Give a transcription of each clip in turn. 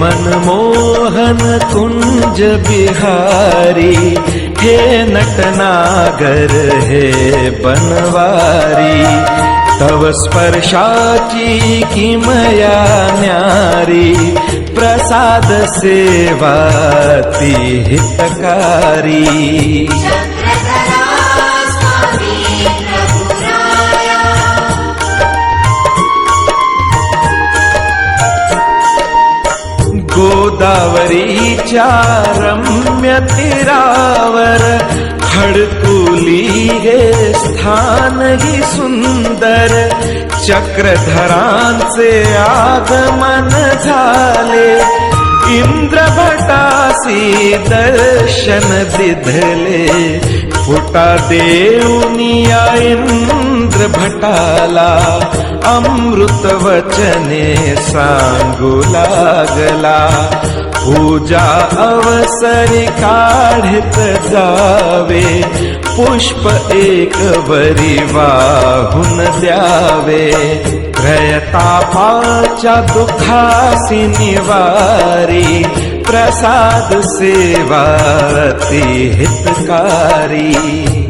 मनमोहन कुंज बिहारी हे नटनागर हे बनवारी तव स्पर्शाची किमया न्यारी प्रसाद सेवा ती हितकारी गोदावरीच्या रम्य तीरावर खडकुली हे स्थान ही सुंदर. चक्रधरांचे आगमन झाले. इंद्रभटासी दर्शन दिधले फुटा देऊनिया इंद्रभटाला अमृत वचने सांगू लागला. पूजा अवसरी काढत जावे. पुष्प एक वरी वाहून द्यावे. प्रयतापाच्या दुखासी निवारी प्रसाद सेवाती हितकारी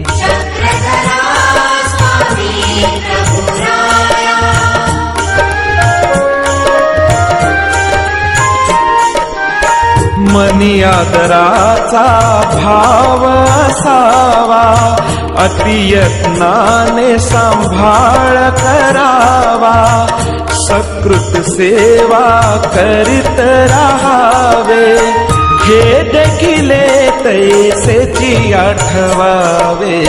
मनी आदराचा भाव असावा अतियत्नाने सांभाळ करावा सकृत सेवा करीत राहावे. हे देखिले तैसेची आठवावे.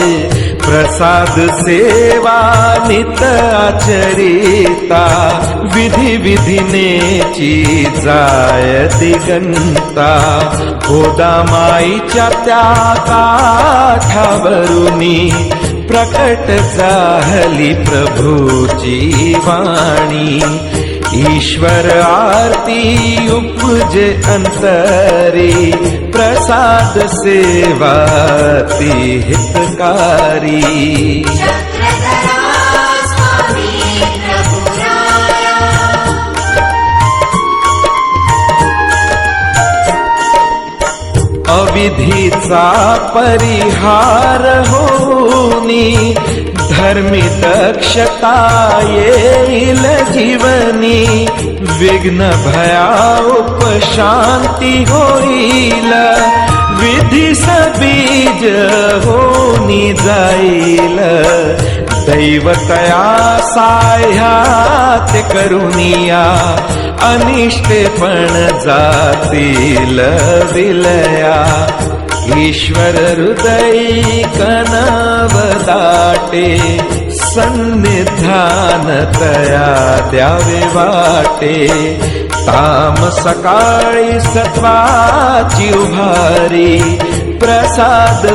प्रसाद सेवा नित आचरिता विधी विधिनेची जाय दिगंता. हो गोदामाईच्या त्या काठावरुनी प्रकट जाहली प्रभूची वाणी. ईश्वर आरती उपजे अंतरी प्रसाद सेवा ती हितकारी चा परिहार होनी धर्मी दक्षता येईल जीवनी विघ्न भया उपशांती होईल. विधी सबीज होनी जाईल. दैवतया साह्यात करुनिया अनिष्टे पण जातील विलया. ईश्वर हृदय कनव दाटे सन्निधान तया द्यावे वाटे ताम सकाळी सत्वाची उभारी प्रसाद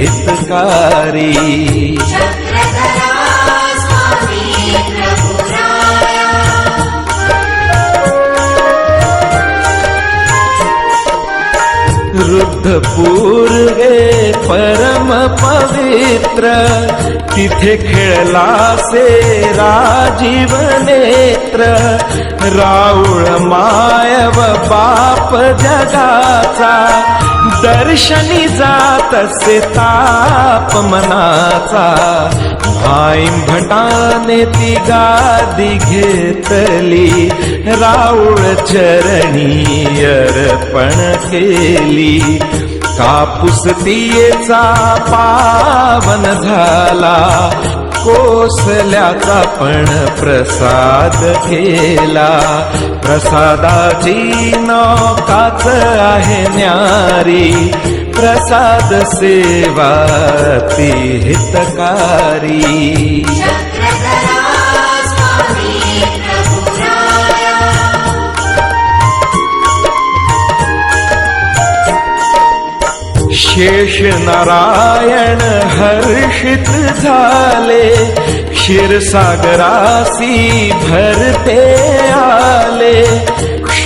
हितकारी रुद्धपूर हे परम पवित्र. तिथे खेळला से राजीव नेत्र. राऊळ मायव बाप जगाचा. दर्शनी जात से ताप मनाचा. भाईम भटाने ती गादी घेतली राऊळ चरणी अर्पण केली. कापूस तियेचा पावन झाला कोसल्याचा पण प्रसाद केला प्रसादाची नौकाच आहे न्यारी प्रसाद सेवा ती हितकारी शेष नारायण हर्षित झाले क्षीरसागरासी भरते आले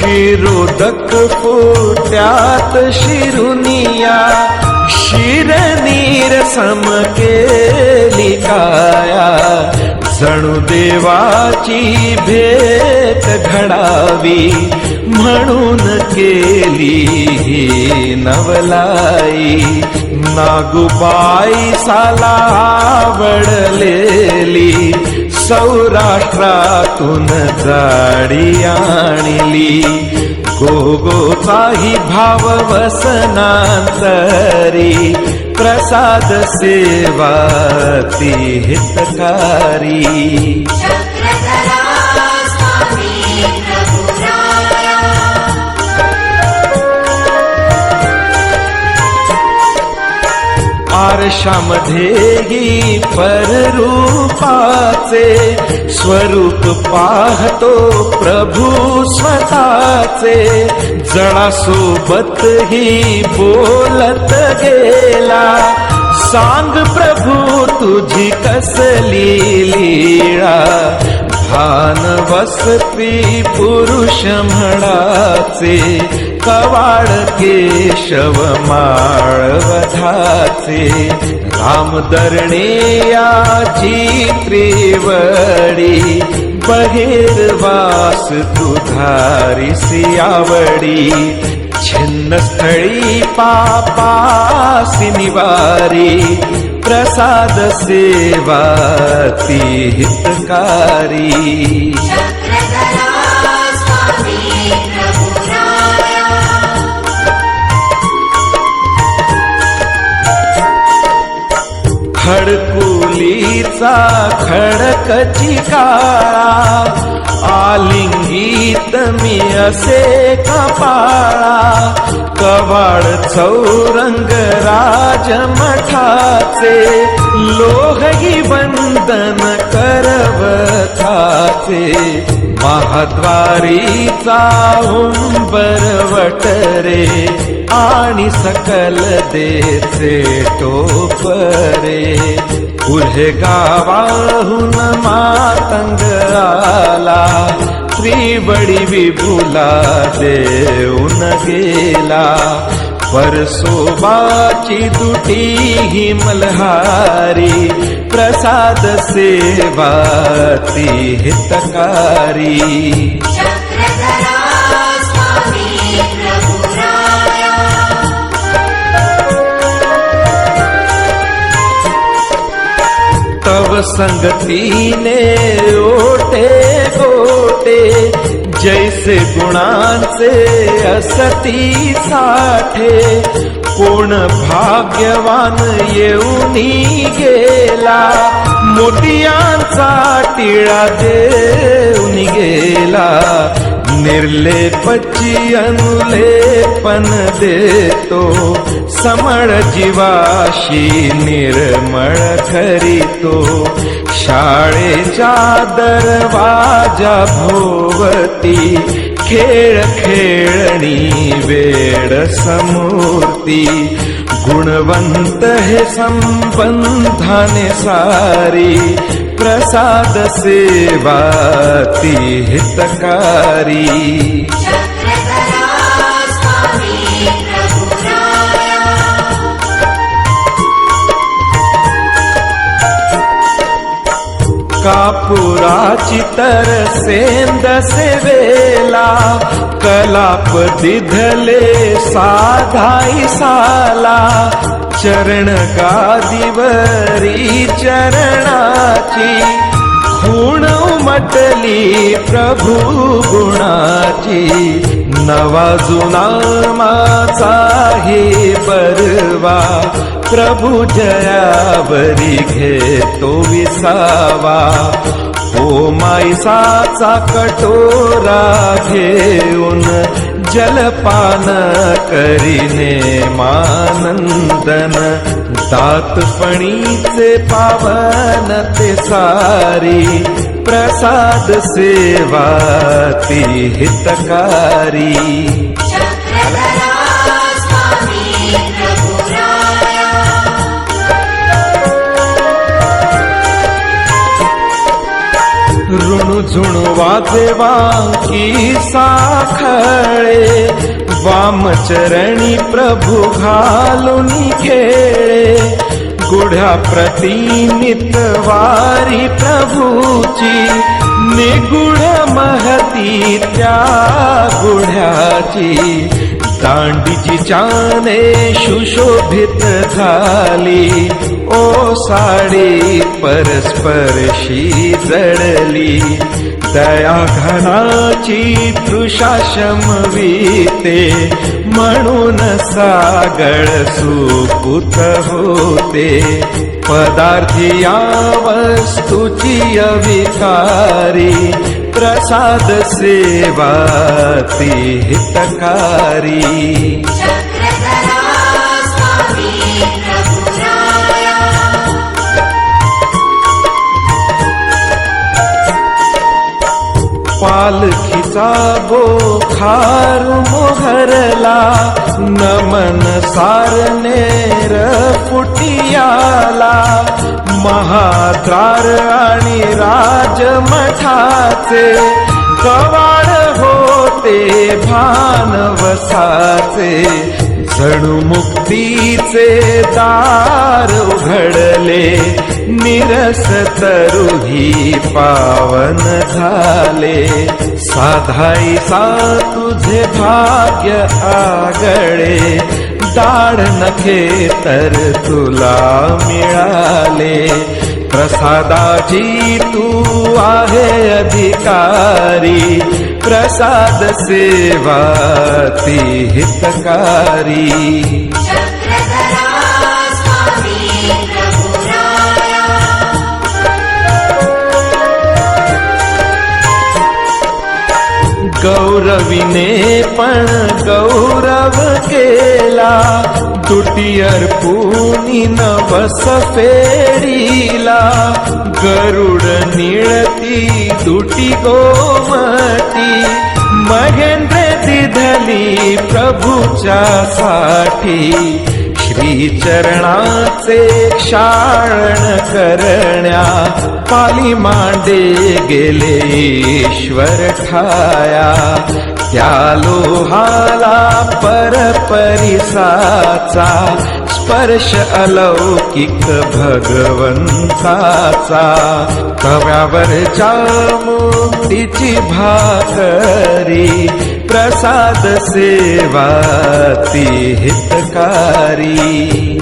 क्षीरोदक पोत्यात शिरुनिया शिरनीर सम केली काया. जणू देवाची भेट घडावी म्हणून केली ही नवलाई. नागुबाई साला आवडलेली सौराष्ट्रातून जाडी आणली. गोगोचाही भाव वसनांतरी प्रसाद सेवा ती हितकारी. आरशामध्येही पररूपाचे स्वरूप पाहतो प्रभू स्वतःचे. जळासोबतही बोलत गेला. सांग प्रभू तुझी कसली लीळा. भान वसती पुरुष म्हणाचे कवाड केशव माळवधाचे. रामदरणे याची त्रिवडी बहिर्वास तुधारिसी आवडी छिन्नस्थळी पापासी निवारी प्रसाद सेवा ती हितकारी. खडकुलीचा खडकची काळा आलिंगित मी असे कपाळा कवाड चौरंग राजमठाचे लोहही वंदन करवथाचे महाद्वारीचा उंबरवट रे आणि सकल देचे टोपरे पुढे गावाहून मातंग आला. त्रिवडी विभुला देऊन गेला. परसोबाची दुटी ही मल्हारी प्रसाद सेवा ती हितकारी तव संगतीने ओटे गोटे जैसे गुणांचे असती साठे कोण भाग्यवान येऊनी गेला मोतियांचा टिळा देऊन गेला. निर्लेपची अनुलेपन देतो समळ जीवाशी निर्मळ करीतो शाळेच्या दरवाजा भोवती खेळ खेळणी वेड समूर्ती. गुणवंत हे संबंधाने सारी प्रसाद सेवा ती हितकारी. कापुराची तर सेंद सेवेला कलाप दिधले साधाई साला. चरण दिवरी चरणाची खूण उमटली प्रभू गुणाची. नवा जुना माझा हे बरवा प्रभू जयावरी घेतो विसावा. ओ माईसाचा कटोरा घेऊन जलपान करीने मानंदन दातपणीचे पावन ते सारी प्रसाद सेवा ती हितकारी. ऋणू झुणू वाजे वांकी साखळे वामचरणी प्रभू घालून खेळे. गुढ्या प्रतिनित वारी प्रभूची निगुढ महती त्या गुढ्याची. दांडीची चाने सुशोभित झाली ओ साडी परस्परशी जडली. दया घनाची तृषा शमविते. म्हणून सागळ सुपुत होते. पदार्थी या वस्तूची अविकारी. प्रसाद सेवा ती हितकारी. पालखीचा बोखार मोहरला नमन सारनेर फुटियाला महाद्वार आणि राजमठाचे कवाड होते भानवसाचे जणू मुक्तीचे दार उघडले निरस तरुही पावन झाले. साधाई सा तुझे भाग्य आगळे दाढ नखे तर तुला मिळाले. प्रसादाची तू आहे अधिकारी प्रसाद सेवा ती हितकारी. कविने पण गौरव केला. दुटियर पुनी बस फेरीला. गरुड निळती तुटी गोमती. महेंद्र दिधली प्रभूच्या साठी. श्री चरणाचे करण्या पाली मांडे गेले ईश्वर ठाया. त्या लोहाला परपरिसाचा स्पर्श अलौकिक भगवंताचा. तव्यावरच्या मुक्तीची भाकरी प्रसाद सेवा ती हितकारी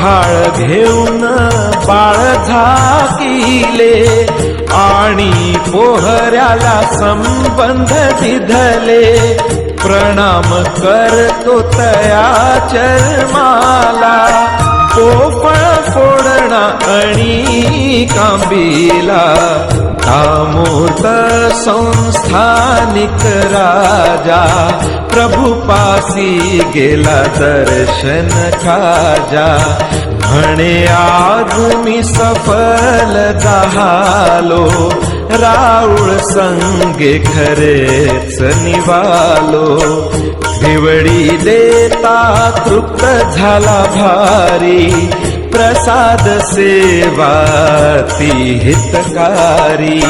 हाळ घेऊन बाळ झाकिले आणि पोहऱ्याला संबंध दिधले प्रणाम करतो तया चरमाला. पोपळ फोडणा आणि कांबीला. तामूर्त संस्थानिक राजा प्रभुपासी गेला दर्शन खाजा। म्हणे आज मी सफल झालो राऊळ संगे खरेच निवालो। निवडी देता तृप्त झाला भारी प्रसाद सेवा ती हितकारी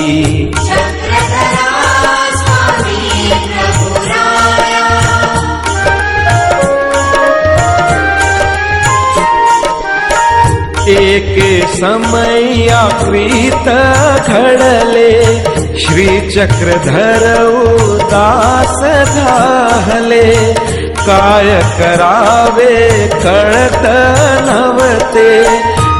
एक समय आकृत घडले श्री चक्रधर उदास झाले काय करावे? कळत नवते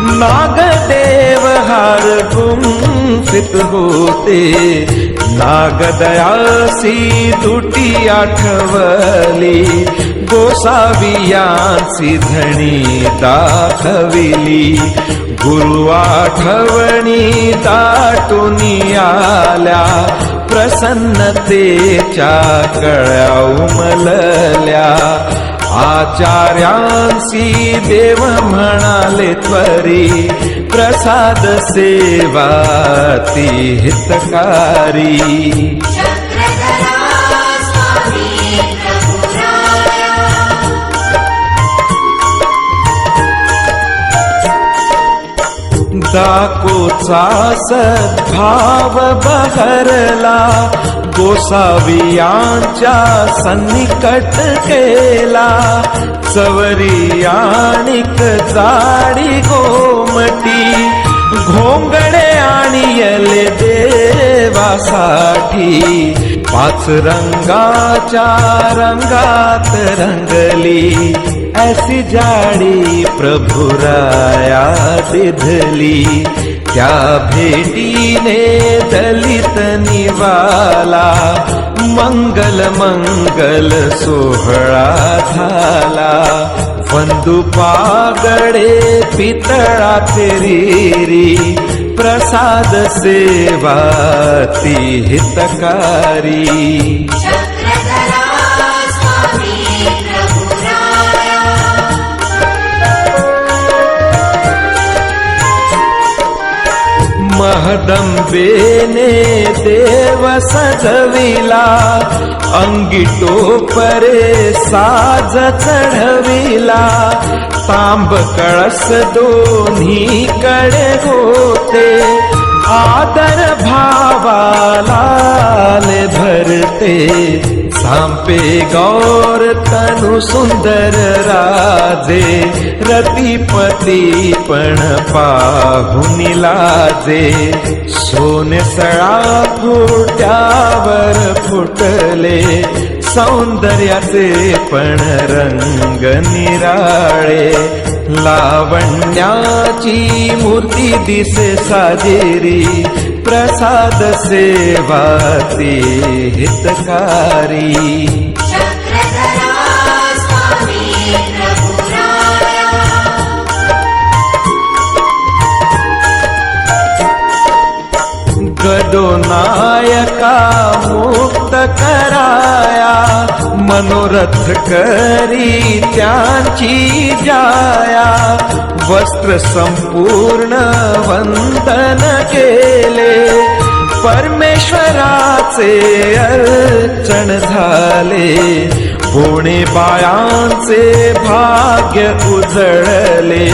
नागदेव हार गुंफित होते. नागदयासी तुटी आठवली. गोसावियांची धणी दाखविली. गुरु आठवणी दाटून आल्या. प्रसन्नतेच्या कळ्या उमलल्या. आचार्यांसी देव म्हणाले त्वरी प्रसाद सेवा ती हितकारी. दाखोते तोचा सद्भाव बहरला. गोसावियांच्या सन्निकट केला. चवरी आणिक जाडी गोमटी. घोंगडे आणि देवासाठी पाच रंगाच्या रंगात रंगली ऐसी जाडी प्रभुराया दिधली. त्या भेटीने दलित निवाला मंगल मंगल सोहळा झाला. वंदुपागडे पितळा रीरी प्रसाद सेवा ती हितकारी. महदंबेने देव सजविला अंगिटो परे साज चढविला. तांब कळस दोन्ही कडे होते. आदर भावाला भरते. सांपे गौर तनु सुंदर राजे. रतिपती पण पाहुनी लाजे. सोने सळा फुट्यावर फुटले. सौंदर्याचे पण रंग निराळे. लावण्याची मूर्ती दिसे साजेरी. प्रसाद सेवाती हितकारी. गदो नायका मुक्त कराया मनोरथ करी त्यांची जाया वस्त्र संपूर्ण वंदन केले परमेश्वराचे अर्चण झाले कोणे बायांचे भाग्य उजळले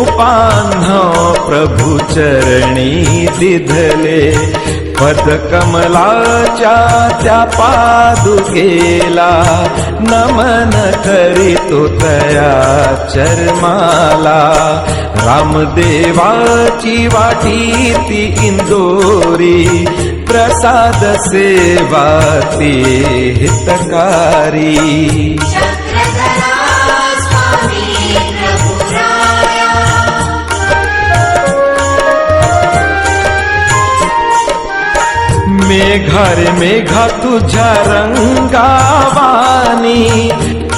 उपान्ह हो प्रभू चरणी दिधले. पदकमलाच्या त्या पादुकेला नमन करीतो तया चरमाला. रामदेवाची वाटी ती इंदोरी प्रसाद सेवा ती हितकारी. स्वामी प्रभुराया। मेघा मेघा तुझ्या रंगावानी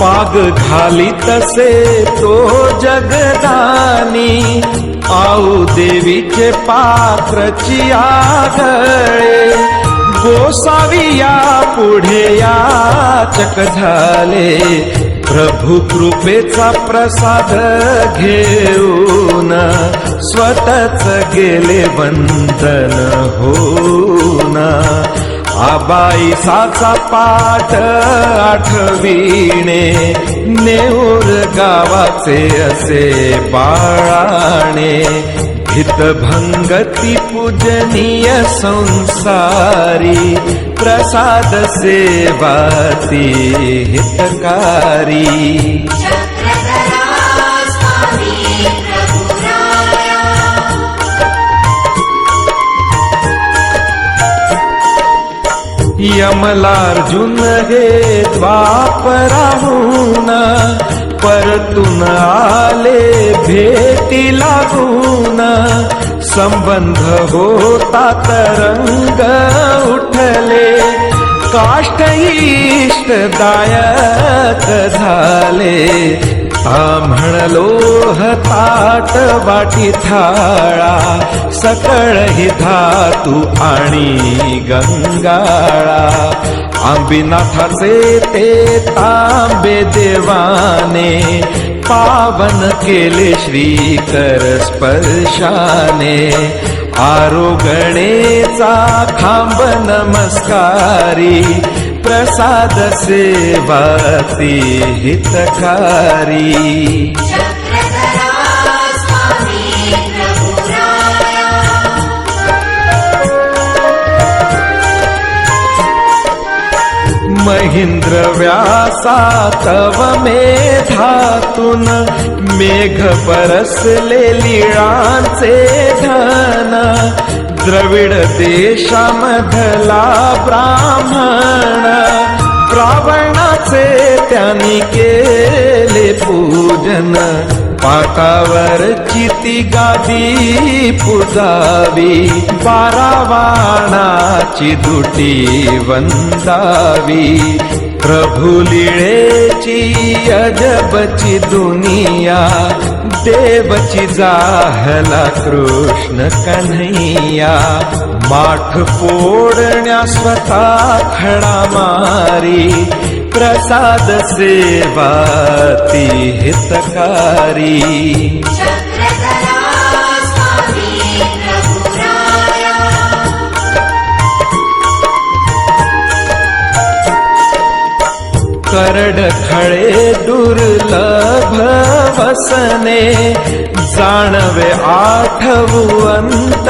पाग घाली तसे तो जगदानी आऊ देवीचे पात्रची आगळे गोसावी या पुढे याचक झाले. प्रभू कृपेचा प्रसाद घेऊन स्वतःच गेले बंधन होऊन. आबाई साचा पाठ आठविणे नेऊर गावाचे असे बाळाणे हितभंगती पूजनीय संसारी प्रसाद सेवा ती हितकारी यमलार्जुन हे द्वापराहून परतून आले भेटी लागून. संबंध होता तरंग उठले. काष्ट इष्टदायक झाले. ता म्हणलो ताट वाटी थाळा सकळ हि धातू आणि गंगाळा. आंबीनाथाचे ते तांबे देवाने पावन केले श्रीकर स्पर्शाने. आरोगणेचा खांब नमस्कारी प्रसाद सेवाति हितकारी। महेन्द्र व्यासा तव मेधातून मेघ परसले लिळांचे धन द्रविड देशामधला ब्राह्मण रावणाचे त्यांनी केले पूजन. पाटावर चिती गादी पुजावी बारावाणाची दुटी वंदावी. प्रभुलिळेची अजबची दुनिया देवची जाहला कृष्ण कन्हैया. माठ पोडण्या स्वतः खडा मारी प्रसाद सेवा ती हितकारी करड खळे दुर्लभ वसने जाणवे आठवंत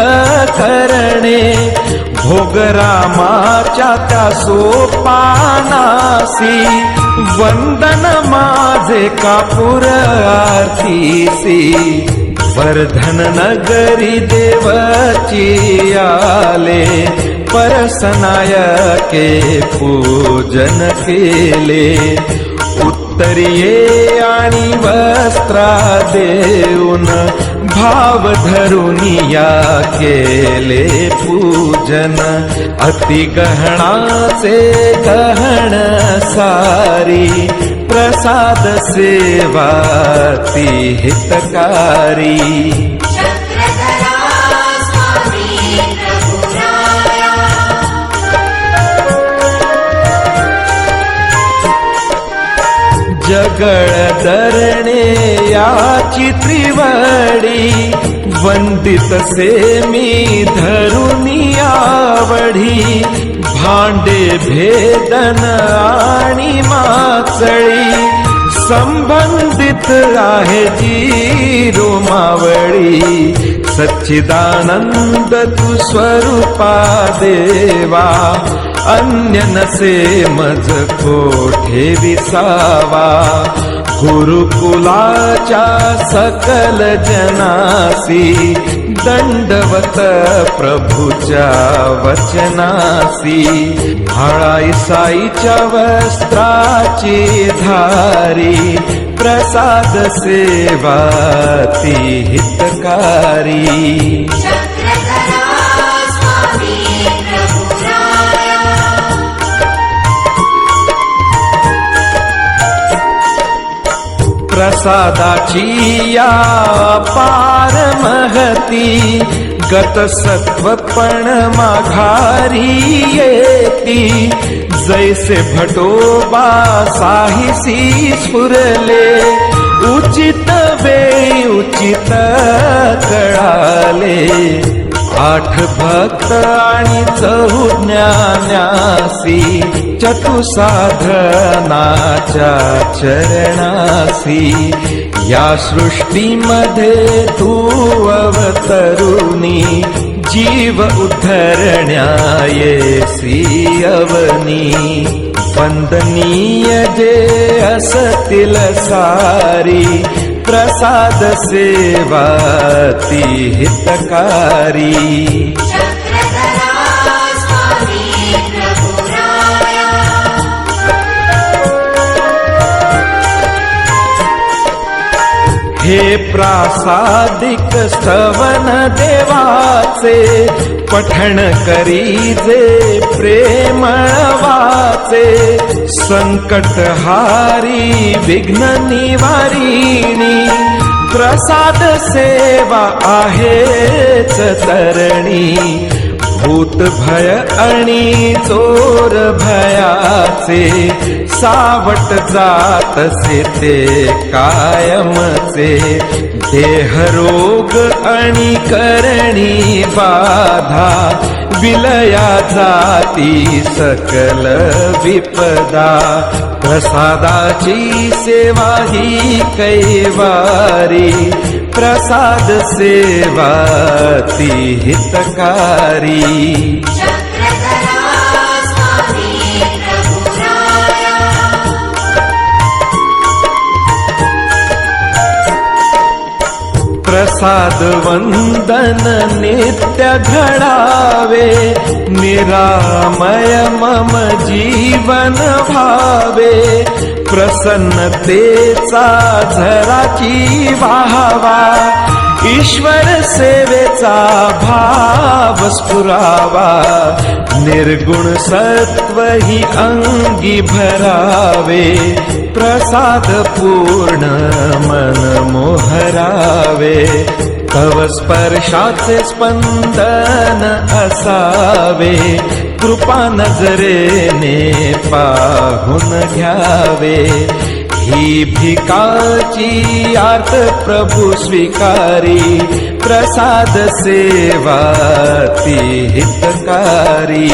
करणे भोगरामाच्या त्या सोपानासी वंदन माझे कापूर आरतीसी. वर्धन नगरी देवाची आले. परसनायके पूजन केले. उत्तरिये आणि वस्त्रा देऊन भाव धरुनिया केले पूजन. अति गहणाचे गहण सारी प्रसाद सेवा ती हितकारी जगळ धरणे याची त्रिवडी वंदित से मी धरून आवडी भांडे भेदन आणि माचळी संबंधित आहे जी रोमावळी सच्चिदानंद तू स्वरूपा देवा अन्य नसे मज कोठे विसावा? गुरुकुलाच्या सकल जनासी दंडवत प्रभूच्या वचनासी हळाई साईच्या वस्त्राची धारी प्रसाद सेवा ती हितकारी. प्रसादाची या पार महती गत सत्वपण माघारी येती. जैसे भटोबा साहिसी स्फुरले उचित वे उचित कळाले. आठ भक्त आणि चहु ज्ञानासी चतुसाधनाच्या चरणासी या सृष्टीमध्ये तू अवतरुणी जीव उद्धरण्यायेसी अवनी। वंदनीय जे असतील सारी प्रसाद सेवा ती हितकारी। हे प्रासादिक स्तवन देवाचे पठण करी जे प्रेमळवाचे. संकटहारी विघ्न निवारिणी प्रसाद सेवा आहेच तरणी. भूत भय आणि चोर भयाचे सावट जातसे ते कायमचे. देह रोग आणि करणी बाधा. विलया जाती सकल विपदा. प्रसादाची सेवा ही कैवारी. प्रसाद सेवा ती हितकारी. प्रसाद वंदन नित्य घडावे निरामय मम जीवन भावे प्रसन्नतेचा झराची वाहवा ईश्वर सेवेचा भाव स्फुरावा निर्गुण सत्व ही अंगी भरावे प्रसाद पूर्ण मन मोहरावे तव स्पर्शाचे स्पंदन असावे कृपा नजरेने पाहून घ्यावे. ही भिकाची आर्त प्रभू स्वीकारी प्रसाद सेवा ती हितकारी.